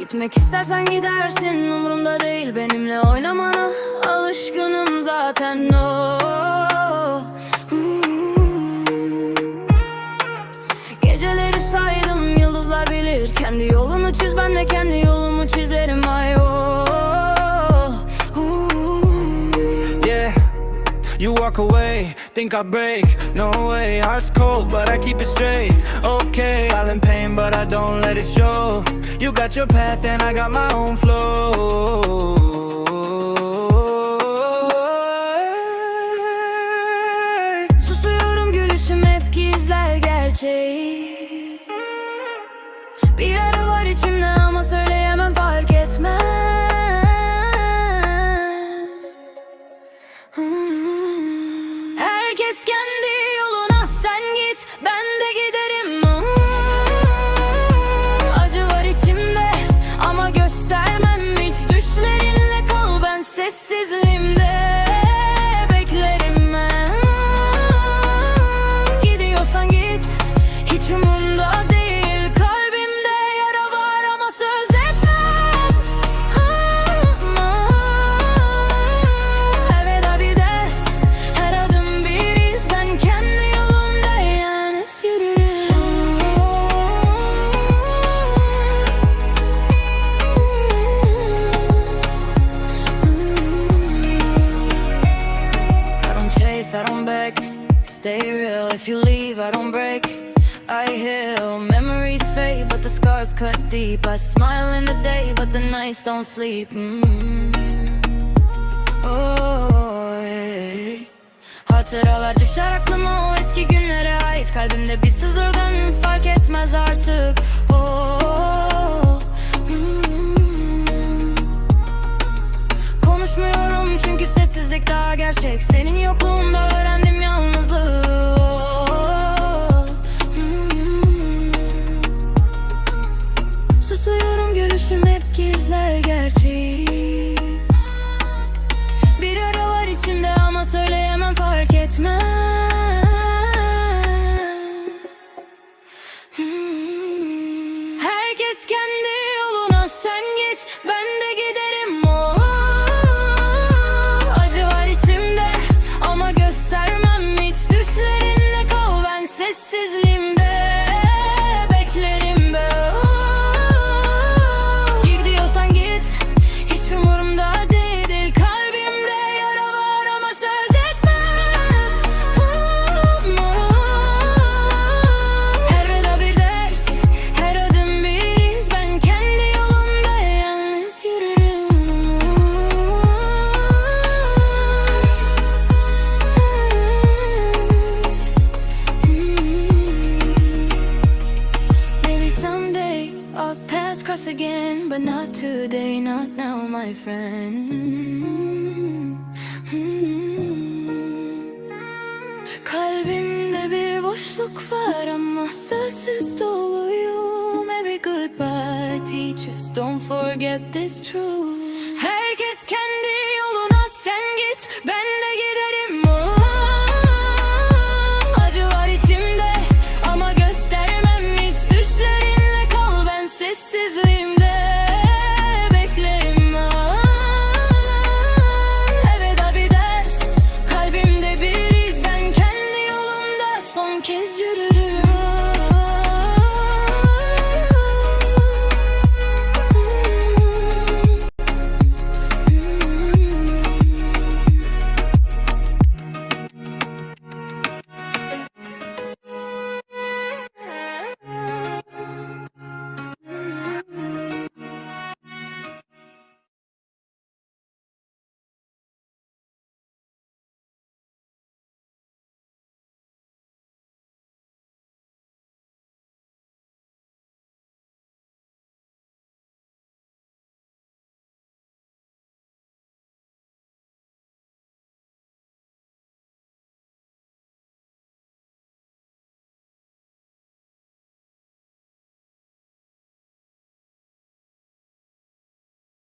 Gitmek istersen gidersin umurumda değil benimle oynamana Alışkınım zaten oh. Hmm. Geceleri saydım yıldızlar bilir Kendi yolunu çiz ben de kendi yolumu çizerim ay oh. Ooh. Yeah, you walk away, think I break. No way, heart's cold, but I keep it straight. Okay, silent pain, but I don't let it show. You got your path, and I got my own flow. Susuyorum gülüşüm hep gizler gerçeği Bir yara var içimde ama söyleyemem fark etmez Hmm. Herkes kendi yoluna sen git ben kal If you leave, I don't break. I heal. Memories fade, but the scars cut deep. I smile in the day, but the nights don't sleep. Mm. Oy. Hatıralar düşer aklıma o eski günlere ait Kalbimde bir sızıldan fark etmez artık Oh. Hmm. Konuşmuyorum çünkü sessizlik daha gerçek Senin yokluğunda paths cross again, but not today, not now, my friend. Hmm. Kalbimde bir boşluk var ama sözsüz doluyum. Every goodbye teaches, don't forget this truth.